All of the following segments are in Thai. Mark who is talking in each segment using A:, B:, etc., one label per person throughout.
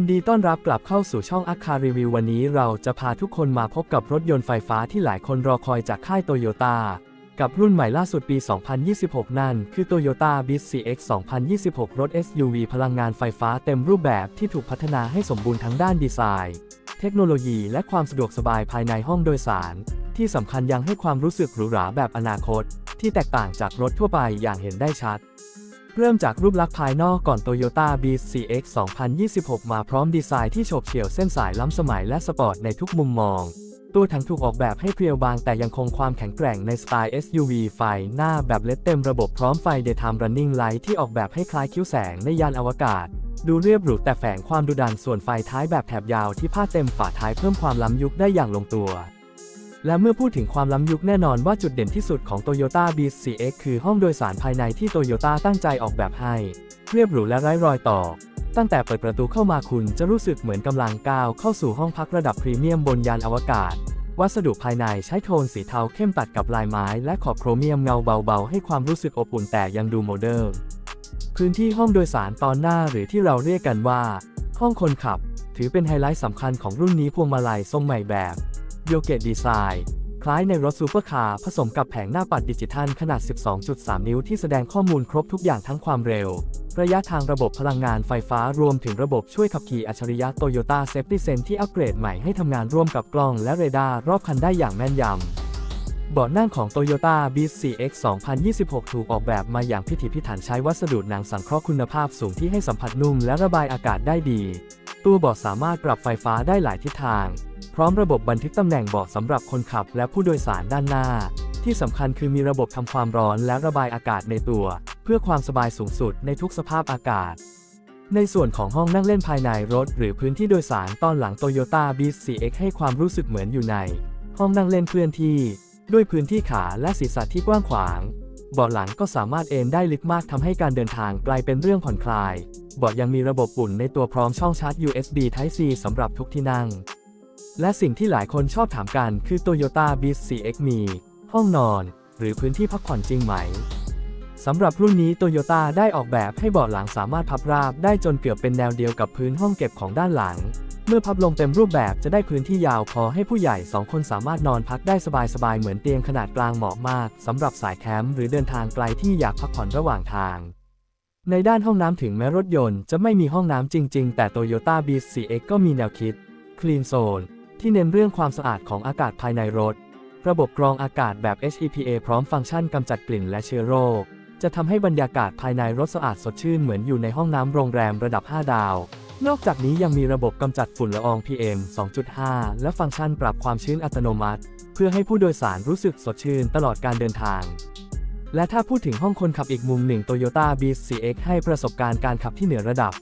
A: ยินดีต้อนรับกลับเข้าสู่ช่องอัคคารีวิววันนี้เราจะพาทุกคนมาพบกับรถยนต์ไฟฟ้าที่หลายคนรอคอยจากค่ายโตโยต้ากับรุ่นใหม่ล่าสุดปี 2026 นั่น คือ Toyota b i z CX 2026 รถ SUV พลังงานไฟฟ้าเต็มรูปแบบที่ถูกพัฒนาให้สมบูรณ์ทั้งด้านดีไซน์ เทคโนโลยีและความสะดวกสบายภายในห้องโดยสาร ที่สำคัญยังให้ความรู้สึกหรูหราแบบอนาคต ที่แตกต่างจากรถทั่วไปอย่างเห็นได้ชัด เริ่มจากรูปลักษณ์ภายนอกก่อน Toyota BCX 2026 มาพร้อมดีไซน์ที่โฉบเฉี่ยวเส้นสายล้ำสมัยและสปอร์ตในทุกมุมมอง ตัวถังถูกออกแบบให้เพรียวบางแต่ยังคงความแข็งแกร่งในสไตล์ SUV ไฟหน้าแบบเลดเต็มระบบพร้อมไฟ Daytime Running Light ที่ออกแบบให้คล้ายคิ้วแสงในยานอวกาศ ดูเรียบหรูแต่แฝงความดุดันส่วนไฟท้ายแบบแถบยาวที่พาดเต็มฝาท้ายเพิ่มความล้ำยุคได้อย่างลงตัว และเมื่อพูดถึงความล้ำยุคแน่นอนว่าจุดเด่นที่สุดของ Toyota BCX คือห้องโดยสารภายในที่ Toyota ตั้งใจออกแบบให้ เรียบหรูและไร้รอยต่อ ตั้งแต่เปิดประตูเข้ามาคุณจะรู้สึกเหมือนกำลังก้าวเข้าสู่ห้องพักระดับพรีเมียมบนยานอวกาศ วัสดุภายในใช้โทนสีเทาเข้มตัดกับลายไม้และขอบโครเมียมเงาเบาๆ ให้ความรู้สึกอบอุ่นแต่ยังดูโมเดิร์นพื้นที่ห้องโดยสารตอนหน้าหรือที่เราเรียกกันว่า ห้องคนขับ ถือเป็นไฮไลท์สำคัญของรุ่นนี้พวงมาลัยทรงใหม่แบบ โยเกตดีไซน์คล้ายในรถซูเปอร์คาร์ผสมกับแผงหน้าปัดดิจิทัลขนาด 12.3 นิ้วที่แสดงข้อมูลครบทุกอย่างทั้งความเร็ว ระยะทางระบบพลังงานไฟฟ้ารวมถึงระบบช่วยขับขี่อัจฉริยะ Toyota Safety Sense ที่อัปเกรดใหม่ให้ทำงานร่วมกับกล้องและเรดาร์รอบคันได้อย่างแม่นยำเบาะนั่งของ Toyota b e a s CX 2026 ถูกออกแบบมาอย่างพิถีพิถันใช้วัสดุหนังสังเคราะห์คุณภาพสูงที่ให้สัมผัสนุ่มและระบายอากาศได้ดี ตัวเบาะสามารถปรับไฟฟ้าได้หลายทิศทาง พร้อมระบบบันทึกตำแหน่งเบาะสำหรับคนขับและผู้โดยสารด้านหน้า ที่สำคัญคือมีระบบทำความร้อนและระบายอากาศในตัว เพื่อความสบายสูงสุดในทุกสภาพอากาศ ในส่วนของห้องนั่งเล่นภายในรถ หรือพื้นที่โดยสารตอนหลัง Toyota b e a s CX ให้ความรู้สึกเหมือนอยู่ใน ห้องนั่งเล่นเคลื่อนที่ ด้วยพื้นที่ขาและศีรษะที่กว้างขวาง เบาะหลังก็สามารถเอนได้ลึกมากทำให้การเดินทางกลายเป็นเรื่องผ่อนคลาย เบาะยังมีระบบอุ่นในตัวพร้อมช่องชาร์จ USB Type C สำหรับทุกที่นั่ง และสิ่งที่หลายคนชอบถามกันคือ Toyota b e a s CX มีห้องนอน หรือพื้นที่พักผ่อนจริงไหมสำหรับรุ่นนี้ Toyota ได้ออกแบบให้เบาะหลังสามารถพับราบได้จนเกือบเป็นแนวเดียวกับพื้นห้องเก็บของด้านหลัง เมื่อพับลงเต็มรูปแบบจะได้พื้นที่ยาวพอให้ผู้ใหญ่ 2 คนสามารถนอนพักได้สบายๆ เหมือนเตียงขนาดกลางเหมาะมากสำหรับสายแคมป์หรือเดินทางไกลที่อยากพักผ่อนระหว่างทาง ในด้านห้องน้ำถึงแม้รถยนต์จะไม่มีห้องน้ำจริง ๆ แต่ Toyota b e a s CX ก็มีแนวคิด Clean Zone ที่เน้นเรื่องความสะอาดของอากาศภายในรถ ระบบกรองอากาศแบบ HEPA พร้อมฟังก์ชันกำจัดกลิ่นและเชื้อโรคจะทำให้บรรยากาศภายในรถสะอาดสดชื่นเหมือนอยู่ในห้องน้ำโรงแรมระดับ 5 ดาว นอกจากนี้ยังมีระบบกำจัดฝุ่นละออง PM 2.5 และฟังก์ชันปรับความชื้นอัตโนมัติ เพื่อให้ผู้โดยสารรู้สึกสดชื่นตลอดการเดินทาง และถ้าพูดถึงห้องคนขับอีกมุมหนึ่ง Toyota b e a s CX ให้ประสบการณ์การขับที่เหนือระดับ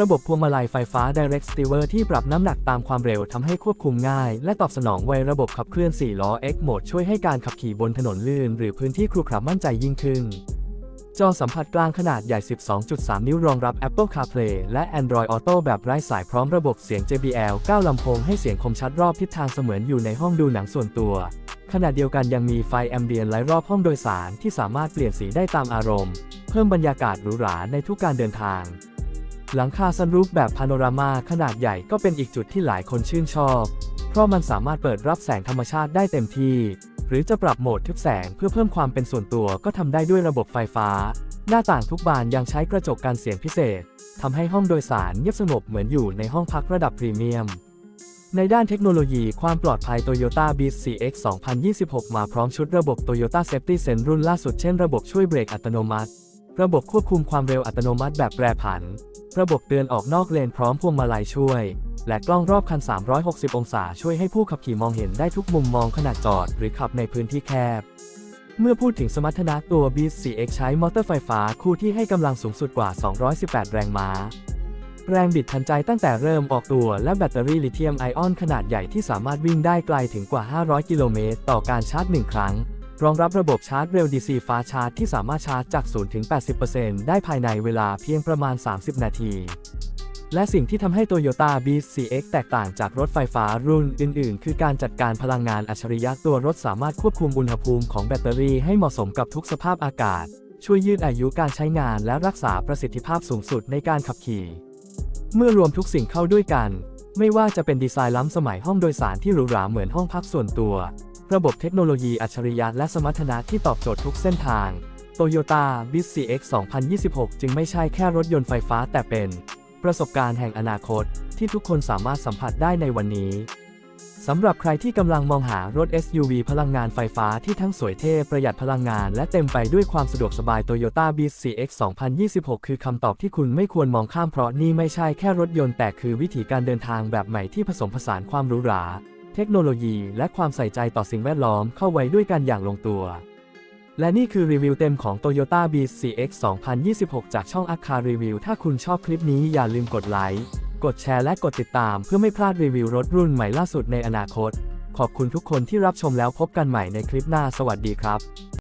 A: ระบบพวงมาลัยไฟฟ้า Direct Steer ที่ปรับน้ำหนักตามความเร็วทำให้ควบคุมง่าย และตอบสนองไวระบบขับเคลื่อน4ล้อ X Mode ช่วยให้การขับขี่บนถนนลื่น หรือพื้นที่ครุขระมั่นใจยิ่งขึ้น จอสัมผัสกลางขนาดใหญ่ 12.3 นิ้วรองรับ Apple CarPlay และ Android Auto แบบไร้สายพร้อมระบบเสียง JBL 9 ลำโพงให้เสียงคมชัดรอบทิศทางเสมือนอยู่ในห้องดูหนังส่วนตัว ขณะเดียวกันยังมีไฟแอมเบียนไลท์รอบห้องโดยสารที่สามารถเปลี่ยนสีได้ตามอารมณ์ เพิ่มบรรยากาศหรูหราในทุกการเดินทาง หลังคาซันรูฟแบบพาโนรามาขนาดใหญ่ก็เป็นอีกจุดที่หลายคนชื่นชอบ เพราะมันสามารถเปิดรับแสงธรรมชาติได้เต็มที่ รือจะปรับโหมดทึบแสงเพื่อเพิ่มความเป็นส่วนตัวก็ทำได้ด้วยระบบไฟฟ้า หน้าต่างทุกบานยังใช้กระจกกันเสียงพิเศษทำให้ห้องโดยสารเงียบสงบเหมือนอยู่ในห้องพักระดับพรีเมียม ในด้านเทคโนโลยีความปลอดภัย Toyota b e a s CX 2026 มาพร้อมชุดระบบ Toyota Safety Sense รุ่นล่าสุดเช่นระบบช่วยเบรกอัตโนมัติ ระบบควบคุมความเร็วอัตโนมัติแบบแปรผัน ระบบเตือนออกนอกเลนพร้อมพวงมาลัยช่วย และกล้องรอบคัน 360 องศาช่วยให้ผู้ขับขี่มองเห็นได้ทุกมุมมองขณะจอด หรือขับในพื้นที่แคบ เมื่อพูดถึงสมรรถนะตัว b ี c x ใช้มอเตอร์ไฟฟ้าคู่ที่ให้กำลังสูงสุดกว่า 218 แรงม้า แรงบิดทันใจตั้งแต่เริ่มออกตัวและแบตเตอรี่ลิเธียมไอออนขนาดใหญ่ที่สามารถวิ่งได้ไกลถึงกว่า 500 กิโลเมตรต่อการชาร์จ 1 ครั้ง รองรับระบบชาร์จเร็ว DC ฟ้าชาร์จที่สามารถชาร์จจาก 0 ถึง 80%ได้ภายในเวลาเพียงประมาณ 30 นาที และสิ่งที่ทำให้ Toyota BCX แตกต่างจากรถไฟฟ้ารุ่นอื่น ๆ คือการจัดการพลังงานอัจฉริยะตัวรถสามารถควบคุมอุณหภูมิของแบตเตอรี่ให้เหมาะสมกับทุกสภาพอากาศ ช่วยยืดอายุการใช้งานและรักษาประสิทธิภาพสูงสุดในการขับขี่ เมื่อรวมทุกสิ่งเข้าด้วยกัน ไม่ว่าจะเป็นดีไซน์ล้ำสมัยห้องโดยสารที่หรูหราเหมือนห้องพักส่วนตัว ระบบเทคโนโลยีอัจฉริยะและสมรรถนะที่ตอบโจทย์ทุกเส้นทาง Toyota b i z CX 2026 จึงไม่ใช่แค่รถยนต์ไฟฟ้าแต่เป็น ประสบการณ์แห่งอนาคตที่ทุกคนสามารถสัมผัสได้ในวันนี้ สำหรับใครที่กำลังมองหารถ SUV พลังงานไฟฟ้าที่ทั้งสวยเท่ประหยัดพลังงาน และเต็มไปด้วยความสะดวกสบาย Toyota b i z CX 2026 คือคำตอบที่คุณไม่ควรมองข้ามเพราะนี่ไม่ใช่แค่รถยนต์แต่คือวิถีการเดินทางแบบใหม่ที่ผสมผสานความหรูหรา เทคโนโลยี และความใส่ใจต่อสิ่งแวดล้อมเข้าไว้ด้วยกันอย่างลงตัว และนี่คือรีวิวเต็มของ Toyota BCX 2026 จากช่องอาคารีวิว ถ้าคุณชอบคลิปนี้อย่าลืมกดไลค์ กดแชร์และกดติดตามเพื่อไม่พลาดรีวิวรถรุ่นใหม่ล่าสุดในอนาคต ขอบคุณทุกคนที่รับชมแล้วพบกันใหม่ในคลิปหน้า สวัสดีครับ